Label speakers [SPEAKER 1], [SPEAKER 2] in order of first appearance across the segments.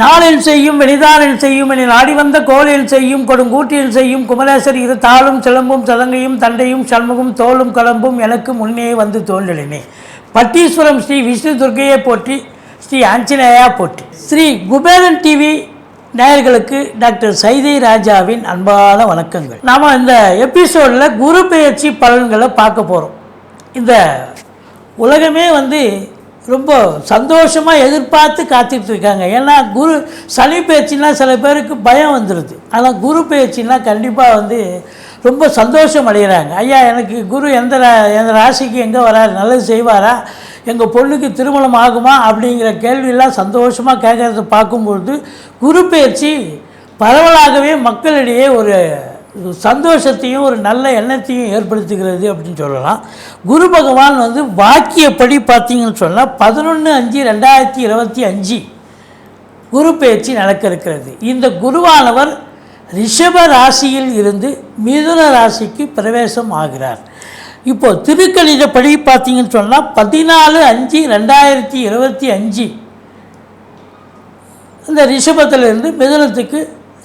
[SPEAKER 1] நாளில் செய்யும் வெளிதானில் செய்யும் என நாடி வந்த கோலில் செய்யும் கொடுங்கூட்டில் செய்யும் குமரேசர் இரு தாளும் சிலம்பும் சதங்கையும் தண்டையும் சண்முகம் தோளும் கலம்பும் எனக்கு முன்னே வந்து தோன்றலினே. பட்டீஸ்வரம் ஸ்ரீ விஷ்ணு துர்க்கையை போற்றி ஸ்ரீ ஆஞ்சநேயா போற்றி. ஸ்ரீ குபேரன் டிவி நேயர்களுக்கு டாக்டர் சைதை ராஜாவின் அன்பான வணக்கங்கள். நாம் இந்த எபிசோடில் குரு பெயர்ச்சி பலன்களை பார்க்க போகிறோம் இந்த உலகமே வந்து ரொம்ப சந்தோஷமாக எதிர்பார்த்து காத்துட்டு இருக்காங்க. ஏன்னா குரு சனி பயிற்சினா சில பேருக்கு பயம் வந்துடுது ஆனால் குரு பயிற்சினா கண்டிப்பாக வந்து ரொம்ப சந்தோஷம் அடைகிறாங்க. ஐயா எனக்கு குரு எந்த ரா- எந்த ராசிக்கு எங்கே வராரு? நல்லது செய்வாரா? எங்கள் பொண்ணுக்கு திருமணம் ஆகுமா? அப்படிங்கிற கேள்வியெல்லாம் சந்தோஷமாக கேட்குறத பார்க்கும்பொழுது குரு பயிற்சி பரவலாகவே மக்களிடையே ஒரு சந்தோஷத்தையும் ஒரு நல்ல எண்ணத்தையும் ஏற்படுத்துகிறது அப்படின்னு சொல்லலாம். குரு பகவான் வந்து வாக்கியப்படி பார்த்தீங்கன்னு சொன்னால் பதினொன்று அஞ்சு ரெண்டாயிரத்தி இருபத்தி அஞ்சு குரு பயிற்சி நடக்க இருக்கிறது. இந்த குருவானவர் ரிஷப ராசியில் இருந்து மிதுன ராசிக்கு பிரவேசம் ஆகிறார். இப்போது திருக்கணிதப்படி பார்த்தீங்கன்னு சொன்னால் பதினாலு அஞ்சு ரெண்டாயிரத்தி இருபத்தி அஞ்சு இந்த ரிஷபத்திலிருந்து மிதுனத்துக்கு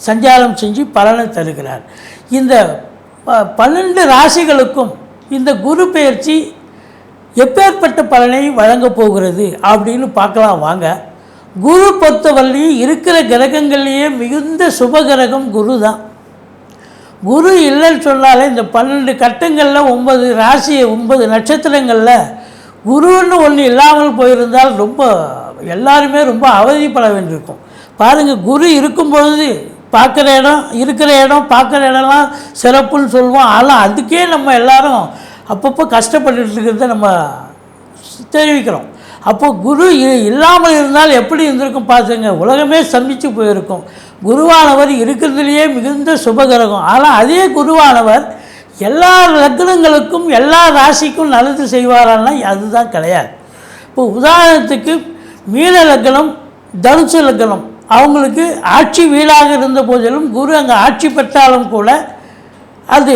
[SPEAKER 1] சஞ்சாரம் செஞ்சு பலனை தருகிறார். இந்த ப- பன்னெண்டு ராசிகளுக்கும் இந்த குரு பெயர்ச்சி எப்பேற்பட்ட பலனை வழங்கப் போகிறது அப்படின்னு பார்க்கலாம் வாங்க. குரு பொறுத்தவரையும் இருக்கிற கிரகங்கள்லேயே மிகுந்த சுப கிரகம் குரு தான். குரு இல்லைன்னு சொன்னாலே இந்த பன்னெண்டு கட்டங்களில் ஒன்பது ராசி ஒன்பது நட்சத்திரங்களில் குருன்னு ஒன்று இல்லாமல் போயிருந்தால் ரொம்ப எல்லாருமே ரொம்ப அவதிப்பட வேண்டியிருக்கும். பாருங்கள் குரு இருக்கும் பொழுது பார்க்குற இடம் இருக்கிற இடம் பார்க்குற இடம்லாம் சிறப்புன்னு சொல்லுவோம். ஆனால் அதுக்கே நம்ம எல்லாரும் அப்பப்போ கஷ்டப்பட்டு இருக்கிறத நம்ம தெரிவிக்கிறோம். அப்போ குரு இ- இல்லாமல் இருந்தால் எப்படி இருந்திருக்கும் பார்த்துங்க உலகமே சந்திச்சு போயிருக்கும். குருவானவர் இருக்கிறதுலேயே மிகுந்த சுபகரகம். ஆனால் அதே குருவானவர் எல்லா லக்னங்களுக்கும் எல்லா ராசிக்கும் நல்லது செய்வாரான்னா அதுதான் கிடையாது. இப்போ உதாரணத்துக்கு மீன லக்னம் தனுசு லக்னம். அவங்களுக்கு ஆட்சி வீடாக இருந்த போதிலும் குரு அங்கே ஆட்சி பெற்றாலும் கூட அது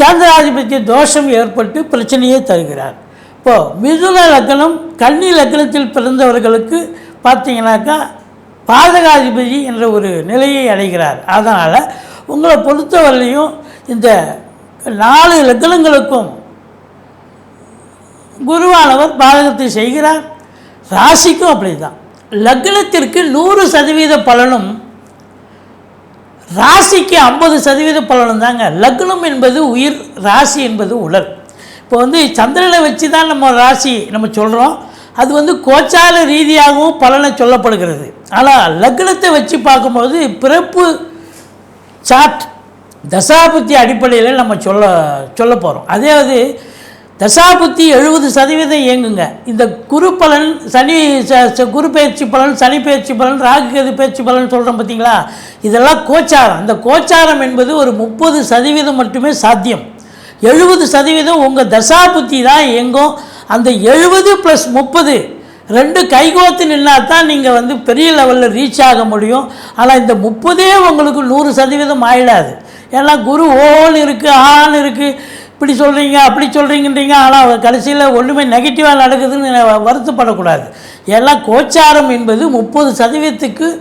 [SPEAKER 1] கேந்திராதிபத்திய தோஷம் ஏற்பட்டு பிரச்சனையை தருகிறார். இப்போது மிதுன லக்னம் கன்னி லக்னத்தில் பிறந்தவர்களுக்கு பார்த்தீங்கன்னாக்கா பாதகாதிபதி என்ற ஒரு நிலையை அடைகிறார். அதனால் உங்களை பொறுத்தவரையிலையும் இந்த நாலு லக்னங்களுக்கும் குருவானவர் பாதகத்தை செய்கிறார். ராசிக்கும் அப்படி தான் லக்னத்திற்கு நூறு சதவீத பலனும் ராசிக்கு ஐம்பது சதவீத பலனும் தாங்க. லக்னம் என்பது உயிர் ராசி என்பது உடல். இப்போ வந்து சந்திரனை வச்சு தான் நம்ம ராசி நம்ம சொல்கிறோம் அது வந்து கோச்சார ரீதியாகவும் பலனை சொல்லப்படுகிறது. ஆனால் லக்னத்தை வச்சு பார்க்கும்போது பிறப்பு சாட் தசாபுத்தி அடிப்படையில் நம்ம சொல்ல சொல்ல போகிறோம் அதாவது தசாபுத்தி எழுபது சதவீதம் இயங்குங்க. இந்த குரு பலன் சனி குரு பயிற்சி பலன் சனி பயிற்சி பலன் ராகு கேது பயிற்சி பலன் சொல்கிறோம் பார்த்தீங்களா இதெல்லாம் கோச்சாரம். இந்த கோச்சாரம் என்பது ஒரு முப்பது சதவீதம் மட்டுமே சாத்தியம். எழுபது சதவீதம் உங்கள் தசாபுத்தி தான் இயங்கும். அந்த எழுபது ப்ளஸ் முப்பது ரெண்டு கைகோத்து நின்னா தான் நீங்கள் வந்து பெரிய லெவலில் ரீச் ஆக முடியும். ஆனால் இந்த முப்பதே உங்களுக்கு நூறு சதவீதம் ஆயிடாது. ஏன்னா குரு ஓன்னு இருக்குது ஆன்னு இருக்குது இப்படி சொல்கிறீங்க அப்படி சொல்கிறீங்கன்றீங்க ஆனால் கடைசியில் ஒன்றுமே நெகட்டிவாக நடக்குதுன்னு வருத்தப்படக்கூடாது. ஏன்னா கோச்சாரம் என்பது முப்பது சதவீதத்துக்கு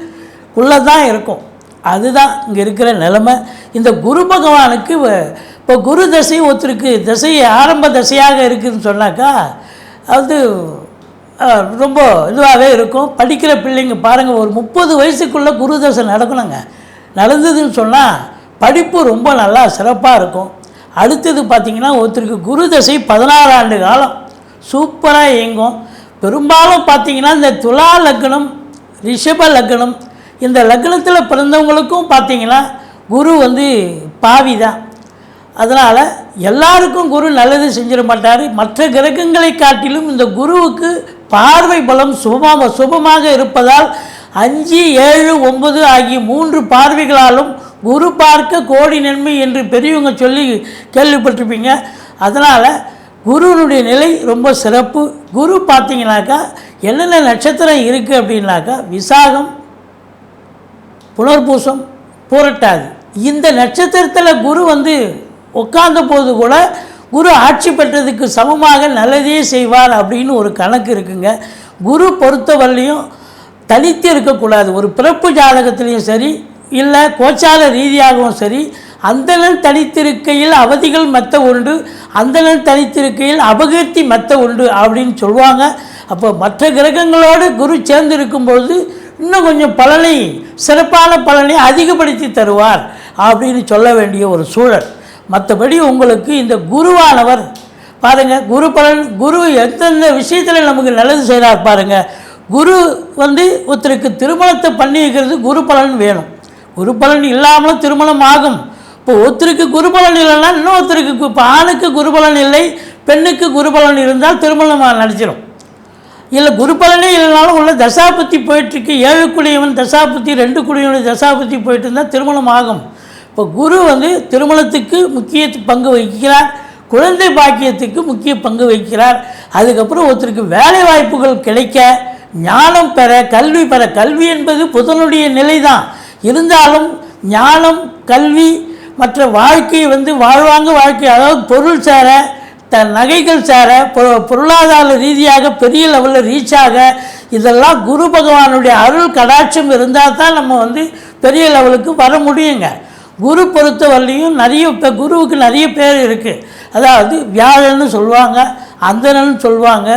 [SPEAKER 1] உள்ளே தான் இருக்கும். அதுதான் இங்கே இருக்கிற நிலைமை. இந்த குரு பகவானுக்கு வ- இப்போ குரு தசை ஒருத்தருக்கு தசை ஆரம்ப தசையாக இருக்குதுன்னு சொன்னாக்கா அது ரொம்ப இதுவாகவே இருக்கும். படிக்கிற பிள்ளைங்க பாருங்கள் ஒரு முப்பது வயசுக்குள்ளே குரு தசை நடக்கணுங்க. நடந்ததுன்னு சொன்னால் படிப்பு ரொம்ப நல்லா சிறப்பாக இருக்கும். அடுத்தது பார்த்திங்கன்னா ஒருத்தருக்கு குரு தசை பதினாறு ஆண்டு காலம். சூப்பராக இயங்கும். பெரும்பாலும் பார்த்தீங்கன்னா இந்த துலா லக்னம் ரிஷப லக்னம் இந்த லக்னத்தில் பிறந்தவங்களுக்கும் பார்த்திங்கன்னா குரு வந்து பாவி தான். அதனால் எல்லாருக்கும் குரு நல்லது செஞ்சிட மாட்டார். மற்ற கிரகங்களை காட்டிலும் இந்த குருவுக்கு பார்வை பலம் சுபமாக சுபமாக இருப்பதால் அஞ்சு ஏழு ஒன்பது ஆகிய மூன்று பார்வைகளாலும் குரு பார்க்க கோடி நன்மை என்று பெரியவங்க சொல்லி கேள்விப்பட்டிருப்பீங்க. அதனால் குருனுடைய நிலை ரொம்ப சிறப்பு. குரு பார்த்தீங்கன்னாக்கா என்னென்ன நட்சத்திரம் இருக்குது அப்படின்னாக்கா விசாகம் புனர்பூசம் புரட்டாது. இந்த நட்சத்திரத்தில் குரு வந்து உட்கார்ந்த போது கூட குரு ஆட்சி பெற்றதுக்கு சமமாக நல்லதே செய்வார் அப்படின்னு ஒரு கணக்கு இருக்குங்க. குரு பொறுத்தவரையிலையும் தனித்து இருக்கக்கூடாது. ஒரு பிறப்பு ஜாதகத்திலையும் சரி இல்லை கோச்சார ரீதியாகவும் சரி அந்தணன் தனித்திருக்கையில் அவதிகள் மெத்த உண்டு அந்தணன் தனித்திருக்கையில் அபகீர்த்தி மெத்த உண்டு அப்படின்னு சொல்லுவாங்க. அப்போ மற்ற கிரகங்களோடு குரு சேர்ந்து இருக்கும்பொழுது இன்னும் கொஞ்சம் பலனை சிறப்பான பலனை அதிகப்படுத்தி தருவார் அப்படின்னு சொல்ல வேண்டிய ஒரு சூழல். மற்றபடி உங்களுக்கு இந்த குருவானவர் பாருங்கள் குரு பலன் குரு எந்தெந்த விஷயத்தில் நமக்கு நல்லது செய்கிறார் பாருங்கள் குரு வந்து ஒருத்தருக்கு திருமணத்தை பண்ணி வைக்கிறது குரு பலன் வேணும். குரு பலன் இல்லாமலும் திருமணம் ஆகும். இப்போ ஒருத்தருக்கு குருபலன் இல்லைன்னா இன்னொருத்தருக்கு கு- இப்போ ஆணுக்கு குருபலன் இல்லை பெண்ணுக்கு குருபலன் இருந்தால் திருமணம் நடிச்சிடும் இல்லை குருபலனே இல்லைனாலும் உள்ள தசாபுத்தி போயிட்டுருக்கு. ஏழு குடியவன் தசாபுத்தி ரெண்டு குடியவன் தசாபுத்தி போயிட்டு இருந்தால் திருமணம் ஆகும். இப்போ குரு வந்து திருமணத்துக்கு முக்கிய பங்கு வகிக்கிறார். குழந்தை பாக்கியத்துக்கு முக்கிய பங்கு வகிக்கிறார். அதுக்கப்புறம் ஒருத்தருக்கு வேலை வாய்ப்புகள் கிடைக்க ஞானம் பெற கல்வி பெற கல்வி என்பது புதனுடைய நிலை தான் இருந்தாலும் ஞானம் கல்வி மற்ற வாழ்க்கை வந்து வாழ்வாங்க வாழ்க்கை. அதாவது பொருள் சேர த நகைகள் சேர பொ- பொருளாதார ரீதியாக பெரிய லெவலில் ரீச் ஆக இதெல்லாம் குரு பகவானுடைய அருள் கடாட்சம் இருந்தால் தான் நம்ம வந்து பெரிய லெவலுக்கு வர முடியுங்க. குரு பொறுத்தவரையும் நிறைய இப்போ குருவுக்கு நிறைய பேர் இருக்குது அதாவது வியாழன்னு சொல்லுவாங்க அந்தனன்னு சொல்லுவாங்க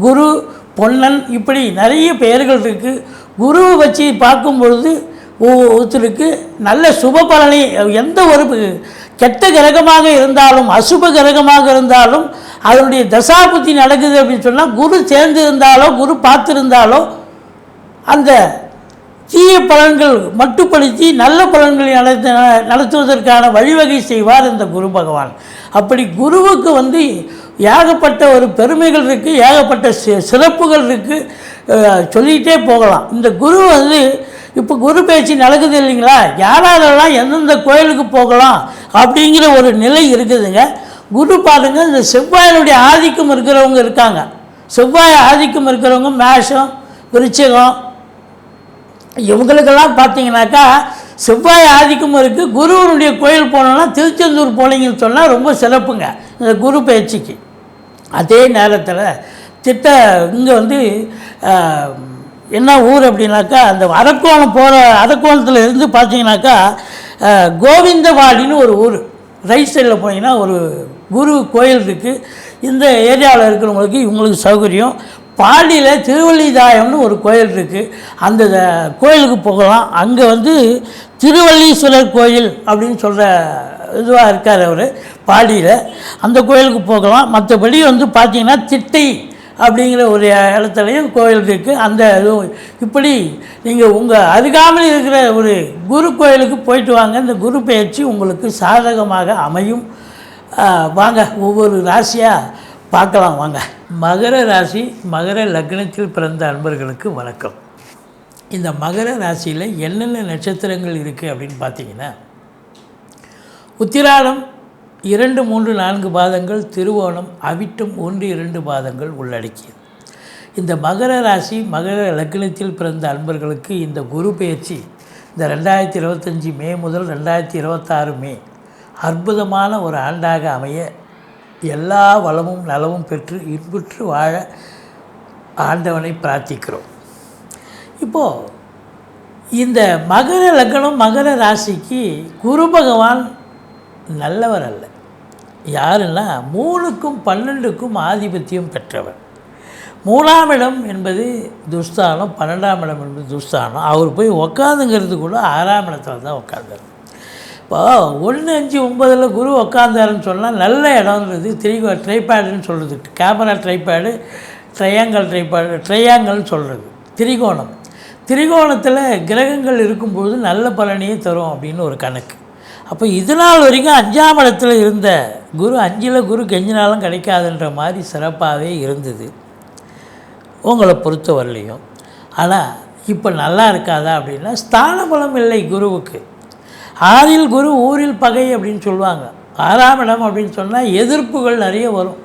[SPEAKER 1] குரு பொன்னன் இப்படி நிறைய பெயர்கள் இருக்குது குருவை வச்சு பார்க்கும் பொழுது ஒருத்தருக்கு நல்ல சுப பலனை எந்த ஒரு கெட்ட கிரகமாக இருந்தாலும் அசுப கிரகமாக இருந்தாலும் அதனுடைய தசாபுத்தி நடக்குது அப்படின்னு சொன்னால் குரு சேர்ந்து இருந்தாலோ குரு பார்த்துருந்தாலோ அந்த தீய பலன்கள் மட்டுப்படுத்தி நல்ல பலன்களை நடத்த நடத்துவதற்கான வழிவகை செய்வார் இந்த குரு பகவான். அப்படி குருவுக்கு வந்து ஏகப்பட்ட ஒரு பெருமைகள் இருக்குது ஏகப்பட்ட சிறப்புகள் இருக்குது சொல்லிகிட்டே போகலாம். இந்த குரு வந்து இப்போ குரு பேச்சு நடக்குது இல்லைங்களா? யாராலெல்லாம் எந்தெந்த கோயிலுக்கு போகலாம் அப்படிங்கிற ஒரு நிலை இருக்குதுங்க. குரு பாருங்க இந்த செவ்வாயினுடைய ஆதிக்கம் இருக்கிறவங்க இருக்காங்க. செவ்வாய் ஆதிக்கம் இருக்கிறவங்க மேஷம் விருச்சகம். இவங்களுக்கெல்லாம் பார்த்தீங்கன்னாக்கா செவ்வாய் ஆதிக்கம் இருக்குது குருவனுடைய கோயில் போனோன்னா திருச்செந்தூர் போனீங்கன்னு சொன்னால் ரொம்ப சிறப்புங்க இந்த குரு பயிற்சிக்கு அதே நேரத்தில் திட்ட இங்கே வந்து என்ன ஊர் அப்படின்னாக்கா அந்த அரக்கோணம் போகிற அரக்கோணத்தில் இருந்து பார்த்தீங்கன்னாக்கா கோவிந்தவாடின்னு ஒரு ஊர். ரைட் சைடில் போனீங்கன்னா ஒரு குரு கோயில் இருக்குது இந்த ஏரியாவில் இருக்கிறவங்களுக்கு இவங்களுக்கு சௌகரியம். பாடியில் திருவள்ளிதாயம்னு ஒரு கோயில் இருக்குது அந்த கோயிலுக்கு போகலாம். அங்கே வந்து திருவள்ளீஸ்வரர் கோயில் அப்படின்னு சொல்கிற இதுவாக இருக்கார் அவர் பாடியில் அந்த கோயிலுக்கு போகலாம். மற்றபடி வந்து பார்த்தீங்கன்னா திட்டை அப்படிங்கிற ஒரு இடத்துலையும் கோயில் இருக்குது அந்த இதுவும் இப்படி நீங்கள் உங்கள் அருகாமல் இருக்கிற ஒரு குரு கோயிலுக்கு போயிட்டு வாங்க. இந்த குரு பயிற்சி உங்களுக்கு சாதகமாக அமையும். வாங்க ஒவ்வொரு ராசியாக பார்க்கலாம் வாங்க. மகர ராசி மகர லக்னத்தில் பிறந்த அன்பர்களுக்கு வணக்கம். இந்த மகர ராசியில் என்னென்ன நட்சத்திரங்கள் இருக்குது அப்படின்னு பார்த்தீங்கன்னா உத்திராடம் இரண்டு மூன்று நான்கு பாதங்கள் திருவோணம் அவிட்டம் ஒன்று இரண்டு பாதங்கள் உள்ளடக்கியது. இந்த மகர ராசி மகர லக்னத்தில் பிறந்த அன்பர்களுக்கு இந்த குரு பயிற்சி இந்த ரெண்டாயிரத்தி இருபத்தஞ்சி மே முதல் ரெண்டாயிரத்தி இருபத்தாறு மே அற்புதமான ஒரு ஆண்டாக அமைய எல்லா வளமும் நலமும் பெற்று இன்புற்று வாழ ஆண்டவனை பிரார்த்திக்கிறோம். இப்போது இந்த மகர லக்னம் மகர ராசிக்கு குரு பகவான் நல்லவர் அல்ல. யாருன்னா மூணுக்கும் பன்னெண்டுக்கும் ஆதிபத்தியம் பெற்றவர். மூணாம் இடம் என்பது துஸ்தானம் பன்னெண்டாம் இடம் என்பது துஸ்தானம். அவர் போய் உக்காந்துங்கிறது கூட ஆறாம் இடத்துல தான் உட்காந்தார் இப்போ ஒன்று அஞ்சு ஒம்பதில் குரு உக்காந்தாருன்னு சொன்னால் நல்ல இடம்ன்றது திரிகோ ட்ரைபேடுன்னு சொல்கிறது கேமரா ட்ரைபேடு ட்ரையாங்கல் ட்ரைபேடு ட்ரையாங்கல்னு சொல்கிறது திரிகோணம். திரிகோணத்தில் கிரகங்கள் இருக்கும்போது நல்ல பலனையே தரும் அப்படின்னு ஒரு கணக்கு. அப்போ இது நாள் வரைக்கும் அஞ்சாம் இடத்துல இருந்த குரு அஞ்சில் குரு கெஞ்சினாலும் கிடைக்காதுன்ற மாதிரி சிறப்பாகவே இருந்தது. உங்களை பொறுத்த வரலையும் ஆனால் இப்போ நல்லா இருக்காதா அப்படின்னா ஸ்தான பலம் இல்லை குருவுக்கு. ஆறில் குரு ஊரில் பகை அப்படின்னு சொல்லுவாங்க. ஆறாம் இடம் அப்படின்னு சொன்னால் எதிர்ப்புகள் நிறைய வரும்.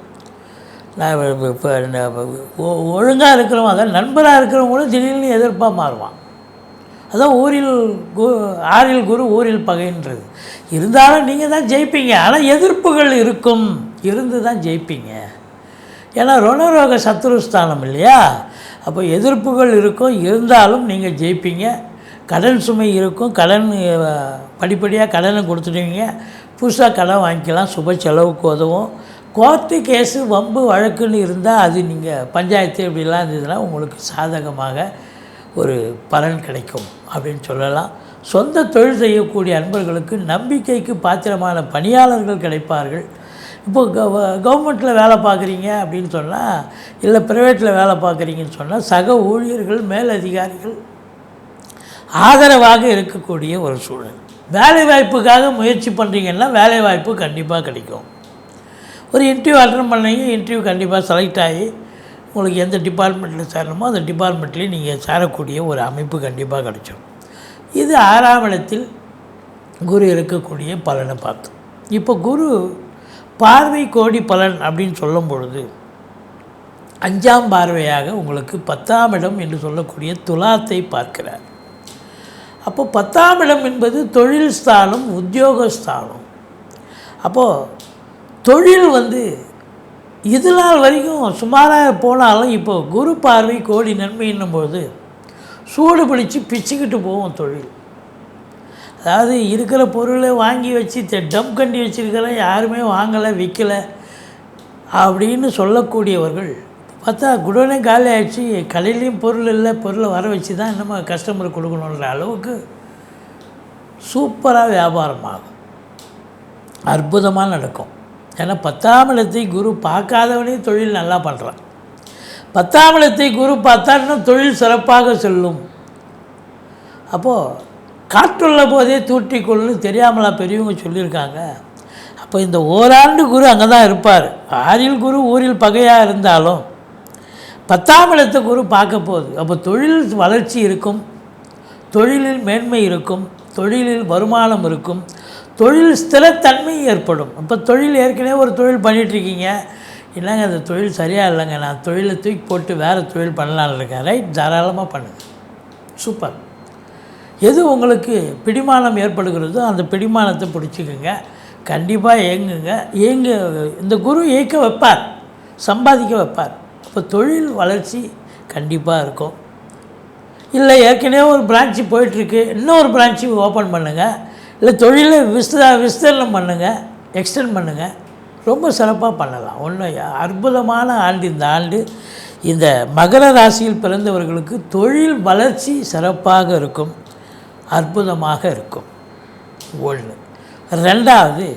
[SPEAKER 1] நான் இப்போ ஒழுங்காக இருக்கிறவங்க அதான் நண்பராக இருக்கிறவங்களும் திடீர்னு எதிர்ப்பாக மாறுவான். அதான் ஊரில் கு ஆறில் குரு ஊரில் பகைன்றது. இருந்தாலும் நீங்கள் தான் ஜெயிப்பீங்க. ஆனால் எதிர்ப்புகள் இருக்கும். இருந்து தான் ஜெயிப்பீங்க. ஏன்னா ருணரோக சத்துருஸ்தானம் இல்லையா? அப்போ எதிர்ப்புகள் இருக்கும். இருந்தாலும் நீங்கள் ஜெயிப்பீங்க. கடன் சுமை இருக்கும். கடன் படிப்படியாக கடனை கொடுத்துடுவீங்க. புதுசாக கடன் வாங்கிக்கலாம். சுப செலவுக்கு உதவும். கோர்ட்டு கேஸு வம்பு வழக்குன்னு இருந்தால் அது நீங்கள் பஞ்சாயத்து இப்படிலாம் இருந்ததுன்னா உங்களுக்கு சாதகமாக ஒரு பலன் கிடைக்கும் அப்படின்னு சொல்லலாம். சொந்த தொழில் செய்யக்கூடிய அன்பர்களுக்கு நம்பிக்கைக்கு பாத்திரமான பணியாளர்கள் கிடைப்பார்கள். இப்போ கவ கவர்மெண்ட்டில் வேலை பார்க்குறீங்க அப்படின்னு சொன்னால் இல்லை ப்ரைவேட்டில் வேலை பார்க்குறீங்கன்னு சொன்னால் சக ஊழியர்கள் மேலதிகாரிகள் ஆதரவாக இருக்கக்கூடிய ஒரு சூழல். வேலை வாய்ப்புக்காக முயற்சி பண்ணுறீங்கன்னா வேலை வாய்ப்பு கண்டிப்பாக கிடைக்கும். ஒரு இன்டர்வியூ அட்டன் பண்ணீங்க இன்டர்வியூ கண்டிப்பாக செலக்ட் ஆகி உங்களுக்கு எந்த டிபார்ட்மெண்ட்டில் சேரணுமோ அந்த டிபார்ட்மெண்ட்லேயும் நீங்கள் சேரக்கூடிய ஒரு அமைப்பு கண்டிப்பாக கிடைச்சிடும் இது ஆறாம் இடத்தில் குரு இருக்கக்கூடிய பலனை பார்த்தோம் இப்போ குரு பார்வை கோடி பலன் அப்படின்னு சொல்லும் பொழுது அஞ்சாம் பார்வையாக உங்களுக்கு பத்தாம் இடம் என்று சொல்லக்கூடிய துலாத்தை பார்க்கிறார். அப்போ பத்தாம் இடம் என்பது தொழில் ஸ்தானம் உத்தியோக ஸ்தானம் அப்போது தொழில் வந்து இது நாள் வரைக்கும் சுமாராக போனாலும் இப்போ குரு பார்வை கோடி நன்மைன்னும் போது சூடு பிடிச்சி பிச்சுக்கிட்டு போவோம் தொழில். அதாவது இருக்கிற பொருளை வாங்கி வச்சு டம் கண்டி வச்சிருக்கிற யாருமே வாங்கலை விற்கலை அப்படின்னு சொல்லக்கூடியவர்கள் பார்த்தா குடோனே காலி ஆகிடுச்சு கலையிலையும் பொருள் இல்லை பொருளை வர வச்சு தான் நம்ம கஸ்டமருக்கு கொடுக்கணுன்ற அளவுக்கு சூப்பராக வியாபாரம் ஆகும். அற்புதமாக நடக்கும். ஏன்னா பத்தாம் இடத்தை குரு பார்க்காதவனே தொழில் நல்லா பண்ணுறான் பத்தாம் இடத்தை குரு பார்த்தா இன்னும் தொழில் சிறப்பாக செல்லும். அப்போது காற்றுள்ள போதே தூற்றிக்கொள்னு தெரியாமலா பெரியவங்க சொல்லியிருக்காங்க. அப்போ இந்த ஓராண்டு குரு அங்கே தான் இருப்பார். ஆறில் குரு ஊரில் பகையாக இருந்தாலும் பத்தாம் இடத்தை குரு பார்க்க போகுது. அப்போ தொழில் வளர்ச்சி இருக்கும். தொழிலில் மேன்மை இருக்கும். தொழிலில் வருமானம் இருக்கும். தொழில் ஸ்திரத்தன்மை ஏற்படும். இப்போ தொழில் ஏற்கனவே ஒரு தொழில் பண்ணிகிட்ருக்கீங்க இல்லைங்க அந்த தொழில் சரியாக இல்லைங்க? நான் தொழிலை தூக்கி போட்டு வேறு தொழில் பண்ணலான்னு இருக்கேன். ரைட் தாராளமாக பண்ணுங்கள் சூப்பர் எது உங்களுக்கு பிடிமானம் ஏற்படுகிறதோ அந்த பிடிமானத்தை பிடிச்சிக்கோங்க. கண்டிப்பாக ஏங்குங்க. ஏங்க இந்த குரு இயக்க வைப்பார். சம்பாதிக்க வைப்பார். அப்போ தொழில் வளர்ச்சி கண்டிப்பாக இருக்கும். இல்லை ஏற்கனவே ஒரு பிரான்ச்சு போயிட்டுருக்கு. இன்னொரு பிரான்ச்சு ஓப்பன் பண்ணுங்கள் இல்லை தொழிலை விஸ்த விஸ்தரணம் பண்ணுங்கள் எக்ஸ்டெண்ட் பண்ணுங்கள் ரொம்ப சிறப்பாக பண்ணலாம். ஒன்று அற்புதமான ஆண்டு இந்த ஆண்டு. இந்த மகர ராசியில் பிறந்தவர்களுக்கு தொழில் வளர்ச்சி சிறப்பாக இருக்கும் அற்புதமாக இருக்கும். ஒன்று ரெண்டாவது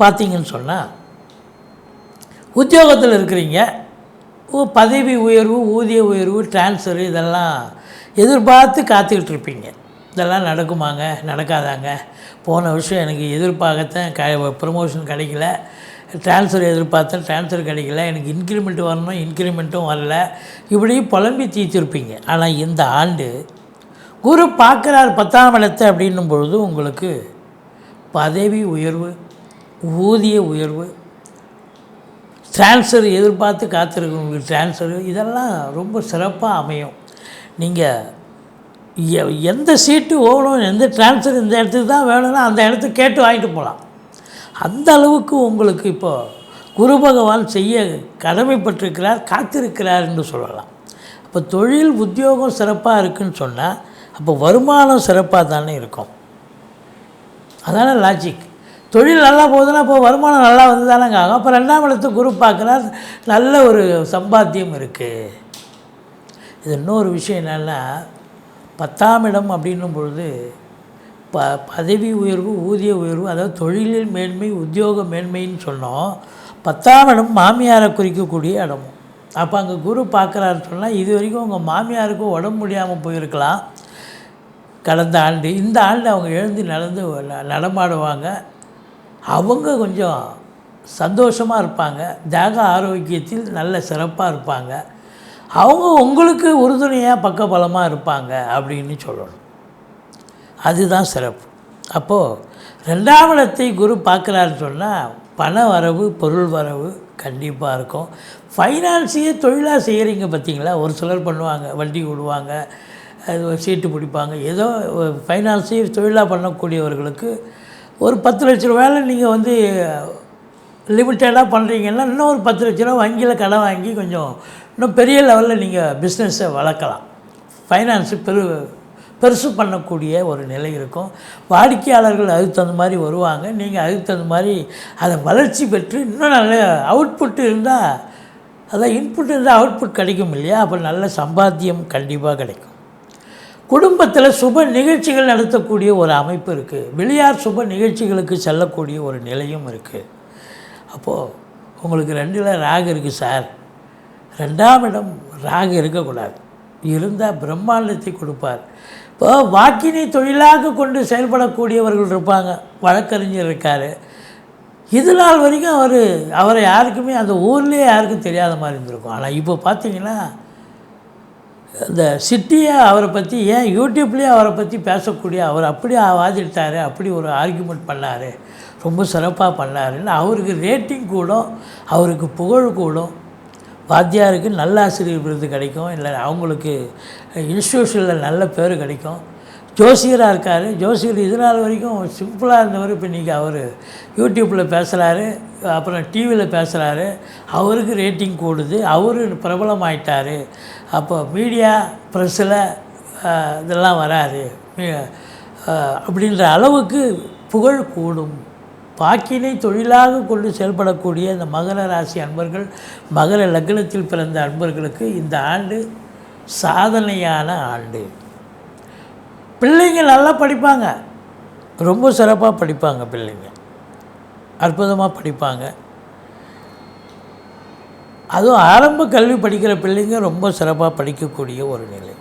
[SPEAKER 1] பார்த்தீங்கன்னு சொன்னால் உத்தியோகத்தில் இருக்கிறீங்க ஓ பதவி உயர்வு ஊதிய உயர்வு டிரான்ஸ்ஃபர் இதெல்லாம் எதிர்பார்த்து காத்துக்கிட்டு இருப்பீங்க. இதெல்லாம் நடக்குமாங்க? நடக்காதாங்க. போன வருஷம் எனக்கு எதிர்பார்க்கத்தான் க ப்ரமோஷன் கிடைக்கல. ட்ரான்ஸ்ஃபர் எதிர்பார்த்தேன் ட்ரான்ஸ்ஃபர் கிடைக்கல. எனக்கு இன்க்ரிமெண்ட் வரணும் இன்க்ரிமெண்ட்டும் வரல. இப்படி புலம்பி தீர்த்திருப்பீங்க. ஆனால் இந்த ஆண்டு குரு பார்க்குறார் பத்தாம் இடத்தை அப்படின்னும் பொழுது உங்களுக்கு பதவி உயர்வு ஊதிய உயர்வு ட்ரான்ஸ்ஃபர் எதிர்பார்த்து காத்திருக்கிறவங்களுக்கு ட்ரான்ஸ்ஃபர் இதெல்லாம் ரொம்ப சிறப்பாக அமையும். நீங்கள் எந்த சீட்டு ஓகணும் எந்த ட்ரான்ஸ்ஃபர் இந்த இடத்துக்கு தான் வேணும்னா அந்த இடத்துக்கு கேட்டு வாங்கிட்டு போகலாம் அந்த அளவுக்கு உங்களுக்கு இப்போது குரு பகவான் செய்ய கடமைப்பட்டிருக்கிறார் காத்திருக்கிறார் என்று சொல்லலாம். அப்போ தொழில் உத்தியோகம் சிறப்பாக இருக்குன்னு சொன்னால் அப்போ வருமானம் சிறப்பாக தானே இருக்கும். அதானே லாஜிக் தொழில் நல்லா போகுதுன்னா இப்போ வருமானம் நல்லா வந்து தானேங்க ஆகும். அப்போ ரெண்டாம் இடத்து குரு பார்க்குறார் நல்ல ஒரு சம்பாத்தியம் இருக்குது இது இன்னொரு விஷயம் என்னென்னா பத்தாம் இடம் அப்படின்னும் பொழுது ப பதவி உயர்வு ஊதிய உயர்வு அதாவது தொழிலில் மேன்மை உத்தியோக மேன்மைன்னு சொன்னோம். பத்தாம் இடம் மாமியாரை குறிக்கக்கூடிய இடமும். அப்போ அங்கே குரு பார்க்குறாரு சொன்னால் இது வரைக்கும் உங்கள் மாமியாருக்கும் உடம்பு முடியாமல் போயிருக்கலாம். கடந்த ஆண்டு இந்த ஆண்டு அவங்க எழுந்து நடந்து நடமாடுவாங்க. அவங்க கொஞ்சம் சந்தோஷமாக இருப்பாங்க. தேக ஆரோக்கியத்தில் நல்ல சிறப்பாக இருப்பாங்க. அவங்க உங்களுக்கு உறுதுணையாக பக்கபலமாக இருப்பாங்க அப்படின்னு சொல்லணும். அதுதான் சிறப்பு. அப்போது ரெண்டாம் இடத்தை குரு பார்க்குறாருன்னு சொன்னால் பண வரவு பொருள் வரவு கண்டிப்பாக இருக்கும். ஃபைனான்ஸையே தொழிலாக செய்கிறீங்க பார்த்தீங்களா ஒரு சிலர் பண்ணுவாங்க வண்டி விடுவாங்க அது ஒரு சீட்டு பிடிப்பாங்க. ஏதோ ஃபைனான்ஸையே தொழிலாக பண்ணக்கூடியவர்களுக்கு ஒரு பத்து லட்ச ரூபாயில் நீங்கள் வந்து லிமிட்டடாக பண்ணுறீங்கன்னா இன்னும் ஒரு பத்து லட்ச ரூபா வங்கியில் கடன் வாங்கி கொஞ்சம் இன்னும் பெரிய லெவலில் நீங்கள் பிஸ்னஸை வளர்க்கலாம். ஃபைனான்ஸு பெரு பெருசு பண்ணக்கூடிய ஒரு நிலை இருக்கும். வாடிக்கையாளர்கள் அதுக்கு தகுந்த மாதிரி வருவாங்க. நீங்கள் அதுக்கு தகுந்த மாதிரி அதை வளர்ச்சி பெற்று இன்னும் நல்ல அவுட்புட் இருந்தால் அதான் இன்புட் இருந்தால் அவுட்புட் கிடைக்கும் இல்லையா? அப்போ நல்ல சம்பாத்தியம் கண்டிப்பாக கிடைக்கும். குடும்பத்தில் சுப நிகழ்ச்சிகள் நடத்தக்கூடிய ஒரு அமைப்பு இருக்குது வெளியார் சுப நிகழ்ச்சிகளுக்கு செல்லக்கூடிய ஒரு நிலையும் இருக்குது அப்போது உங்களுக்கு ரெண்டில் ராகு இருக்குது சார். ரெண்டாம் இடம் ராகு இருக்கக்கூடாது. இருந்தால் பிரம்மாண்டத்தை கொடுப்பார். இப்போ வாக்கினை தொழிலாக கொண்டு செயல்படக்கூடியவர்கள் இருப்பாங்க. வழக்கறிஞர் இருக்கார். இது நாள் வரைக்கும் அவர் அவரை யாருக்குமே அந்த ஊர்லேயே யாருக்கும் தெரியாத மாதிரி இருந்திருக்கும். ஆனால் இப்போ பார்த்தீங்கன்னா இந்த சிட்டியை அவரை பற்றி ஏன் யூடியூப்லேயே அவரை பற்றி பேசக்கூடிய அவர் அப்படி வாதிட்டார் அப்படி ஒரு ஆர்கியூமெண்ட் பண்ணார் ரொம்ப சிறப்பாக பண்ணாருன்னு அவருக்கு ரேட்டிங் கூடும் அவருக்கு புகழ் கூடும். வாத்தியாருக்கு நல்ல ஆசிரியர் விருது கிடைக்கும் இல்லை அவங்களுக்கு இன்ஸ்டியூஷனில் நல்ல பேர் கிடைக்கும். ஜோசியராக இருக்கார் ஜோசியர் இது நாள் வரைக்கும் சிம்பிளாக இருந்தவர் இப்போ இன்றைக்கி அவர் யூடியூப்பில் பேசுகிறாரு அப்புறம் டிவியில் பேசுகிறாரு அவருக்கு ரேட்டிங் கூடுது. அவர் பிரபலமாயிட்டார். அப்போ மீடியா ப்ரெஸ்ஸில் இதெல்லாம் வராரு அப்படின்ற அளவுக்கு புகழ் கூடும். பாக்கினை தொழிலாக கொண்டு செயல்படக்கூடிய இந்த மகர ராசி அன்பர்கள் மகர லக்னத்தில் பிறந்த அன்பர்களுக்கு இந்த ஆண்டு சாதனையான ஆண்டு. பிள்ளைங்க நல்லா படிப்பாங்க. ரொம்ப சிறப்பாக படிப்பாங்க பிள்ளைங்க. அற்புதமாக படிப்பாங்க. அதுவும் ஆரம்ப கல்வி படிக்கிற பிள்ளைங்க ரொம்ப சிறப்பாக படிக்கக்கூடிய ஒரு நிலை.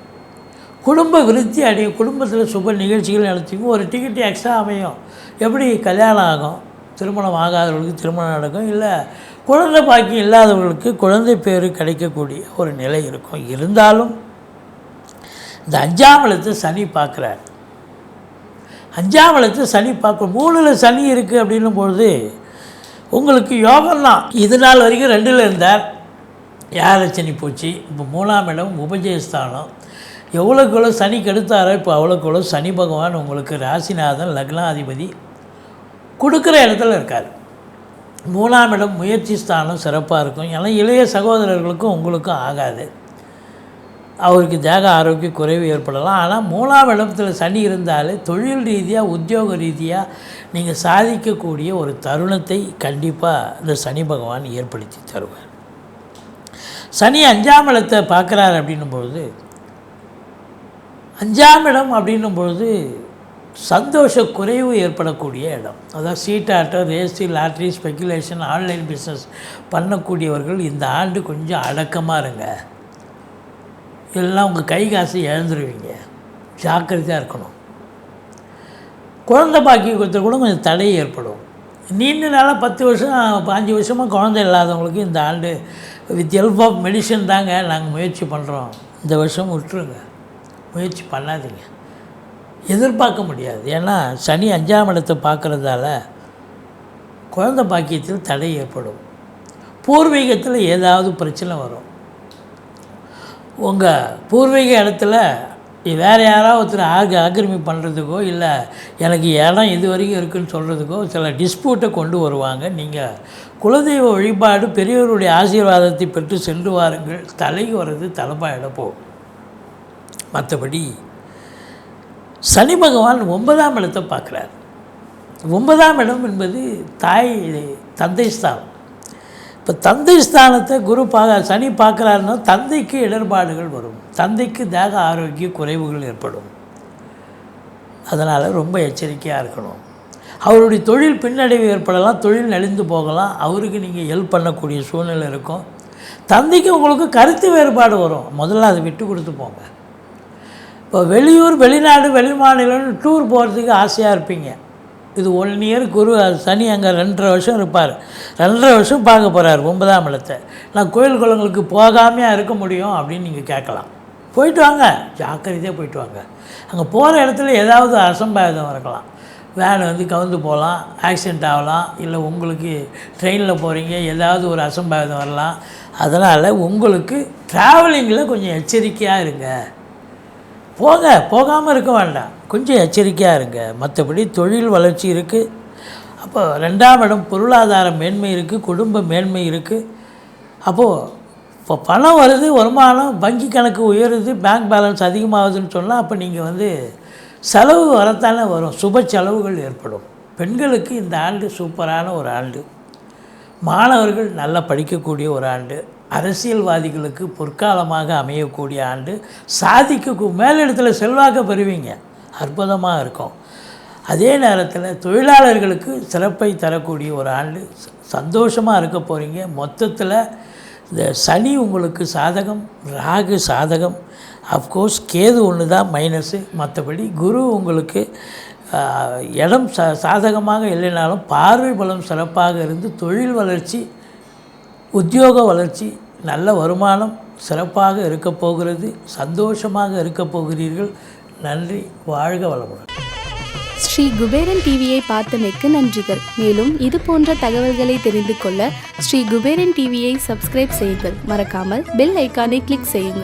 [SPEAKER 1] குடும்ப விருத்தி அடையும் குடும்பத்தில் சுப நிகழ்ச்சிகள் நடத்திக்கும். ஒரு டிக்கெட் எக்ஸ்ட்ரா அமையும். எப்படி கல்யாணம் ஆகும்? திருமணம் ஆகாதவர்களுக்கு திருமணம் நடக்கும். இல்லை குழந்தை பாக்கியம் இல்லாதவர்களுக்கு குழந்தை பேர் கிடைக்கக்கூடிய ஒரு நிலை இருக்கும். இருந்தாலும் இந்த அஞ்சாம் இடத்தை சனி பார்க்குறாரு. அஞ்சாம் இடத்தை சனி பார்க்கணும் மூணில் சனி இருக்குது அப்படின்னும் பொழுது உங்களுக்கு யோகம்தான் இது நாள் வரைக்கும் ரெண்டில் இருந்தார். யாரை சனி போச்சு? இப்போ மூணாம் இடம் உபஜயஸ்தானம். எவ்வளோக்கு எவ்வளோ சனி கெடுத்தாரோ இப்போ அவ்வளோக்கு எவ்வளோ சனி பகவான் உங்களுக்கு ராசிநாதன் லக்னாதிபதி கொடுக்குற இடத்துல இருக்கார். மூணாம் இடம் முயற்சி ஸ்தானம் சிறப்பாக இருக்கும். ஏன்னா இளைய சகோதரர்களுக்கும் உங்களுக்கும் ஆகாது. அவருக்கு தேக ஆரோக்கிய குறைவு ஏற்படலாம். ஆனால் மூணாம் இடத்தில் சனி இருந்தாலே தொழில் ரீதியாக உத்தியோக ரீதியாக நீங்கள் சாதிக்கக்கூடிய ஒரு தருணத்தை கண்டிப்பாக இந்த சனி பகவான் ஏற்படுத்தி தருவார். சனி அஞ்சாம் இடத்தை பார்க்குறாரு அப்படின்னும் பொழுது அஞ்சாம் இடம் அப்படின்னும் பொழுது சந்தோஷ குறைவு ஏற்படக்கூடிய இடம். அதாவது சீட்டாட்டம் race lottery speculation online business பண்ணக்கூடியவர்கள் இந்த ஆண்டு கொஞ்சம் அடக்கமாக இருங்க. எல்லாம் உங்கள் கை காசு இழந்துருவீங்க. ஜாக்கிரதையாக இருக்கணும். குழந்தை பாக்கியத்தை கூட கொஞ்சம் தடை ஏற்படும். நீண்ட நாளாக பத்து வருஷம் பாஞ்சு வருஷமாக குழந்தை இல்லாதவங்களுக்கு இந்த ஆண்டு வித் ஹெல்ப் ஆஃப் மெடிசன் தாங்க நாங்கள் முயற்சி பண்ணுறோம் இந்த வருஷம் விட்டுருங்க. முயற்சி பண்ணாதீங்க. எதிர்பார்க்க முடியாது. ஏன்னா சனி அஞ்சாம் இடத்தை பார்க்குறதால குழந்தை பாக்கியத்தில் தடை ஏற்படும். பூர்வீகத்தில் ஏதாவது பிரச்சனை வரும். உங்கள் பூர்வீக இடத்துல வேறு யாராவது ஒருத்தர் ஆக ஆக்கிரமி பண்ணுறதுக்கோ இல்லை எனக்கு இடம் இது வரைக்கும் இருக்குன்னு சொல்கிறதுக்கோ சில டிஸ்பியூட்டை கொண்டு வருவாங்க. நீங்கள் குலதெய்வ வழிபாடு பெரியவருடைய ஆசீர்வாதத்தை பெற்று சென்று வாருங்கள். தலைக்கு வர்றது தலைப்பாக இடப்போம் மற்றபடி சனி பகவான் ஒன்பதாம் இடத்தை பார்க்குறார். ஒன்பதாம் இடம் என்பது தாய் தந்தை ஸ்தானம். இப்போ தந்தை ஸ்தானத்தை குரு பார்க்க சனி பார்க்குறாருன்னா தந்தைக்கு இடர்பாடுகள் வரும். தந்தைக்கு தேக ஆரோக்கிய குறைவுகள் ஏற்படும். அதனால் ரொம்ப எச்சரிக்கையாக இருக்கணும். அவருடைய தொழில் பின்னடைவு ஏற்படலாம் தொழில் நலிந்து போகலாம் அவருக்கு நீங்கள் ஹெல்ப் பண்ணக்கூடிய சூழ்நிலை இருக்கும். தந்தைக்கு உங்களுக்கு கருத்து வேறுபாடு வரும். முதல்ல அதை விட்டு கொடுத்து போங்க. இப்போ வெளியூர் வெளிநாடு வெளிமாநிலம்னு டூர் போகிறதுக்கு ஆசையாக இருப்பீங்க. இது ஒன் இயர் குரு சனி அங்கே ரெண்டரை வருஷம் இருப்பார். ரெண்டரை வருஷம் பார்க்க போகிறார் ஒன்பதாம் இடத்தை. நான் கோயில் குளங்களுக்கு போகாமையாக இருக்க முடியும் அப்படின்னு நீங்கள் கேட்கலாம். போயிட்டு வாங்க. ஜாக்கிரதையாக போயிட்டு வாங்க. அங்கே போகிற இடத்துல ஏதாவது அசம்பாவிதம் இருக்கலாம். வேன் வந்து கவுந்து போகலாம் ஆக்சிடெண்ட் ஆகலாம் இல்லை உங்களுக்கு ட்ரெயினில் போகிறீங்க ஏதாவது ஒரு அசம்பாவிதம் வரலாம். அதனால் உங்களுக்கு ட்ராவலிங்கில் கொஞ்சம் எச்சரிக்கையாக இருங்க. போங்க போகாமல் இருக்க வேண்டாம். கொஞ்சம் எச்சரிக்கையாக இருங்க. மற்றபடி தொழில் வளர்ச்சி இருக்குது அப்போ ரெண்டாம் இடம் பொருளாதார மேன்மை இருக்குது குடும்ப மேன்மை இருக்குது அப்போது இப்போ பணம் வருது வருமானம் வங்கி கணக்கு உயருது பேங்க் பேலன்ஸ் அதிகமாகுதுன்னு சொன்னால் அப்போ நீங்கள் வந்து செலவு வரத்தானே வரும். சுப செலவுகள் ஏற்படும். பெண்களுக்கு இந்த ஆண்டு சூப்பரான ஒரு ஆண்டு. மாணவர்கள் நல்லா படிக்கக்கூடிய ஒரு ஆண்டு. அரசியல்வாதிகளுக்கு பொற்காலமாக அமையக்கூடிய ஆண்டு சாதிக்க மேலிடத்தில் செல்வாக்க பெறுவீங்க. அற்புதமாக இருக்கும். அதே நேரத்தில் தொழிலாளர்களுக்கு சிறப்பை தரக்கூடிய ஒரு ஆண்டு. சந்தோஷமாக இருக்க போகிறீங்க மொத்தத்தில் இந்த சனி உங்களுக்கு சாதகம் ராகு சாதகம் அஃப்கோர்ஸ் கேது ஒன்று தான் மைனஸு மற்றபடி குரு உங்களுக்கு இடம் ச சாதகமாக இல்லைனாலும் பார்வை பலம் சிறப்பாக இருந்து தொழில் வளர்ச்சி உத்தியோக வளர்ச்சி நல்ல வருமானம் சிறப்பாக இருக்கப் போகிறது சந்தோஷமாக இருக்க போகிறீர்கள். நன்றி வாழ்க வளமுடன்.
[SPEAKER 2] ஸ்ரீ குபேரன் டிவியை பார்த்தமைக்கு நன்றிகள். மேலும் இது போன்ற தகவல்களை தெரிந்து கொள்ள ஸ்ரீ குபேரன் டிவியை சப்ஸ்கிரைப் செய்யுங்கள். மறக்காமல் பெல் ஐக்கானை கிளிக் செய்யுங்கள்.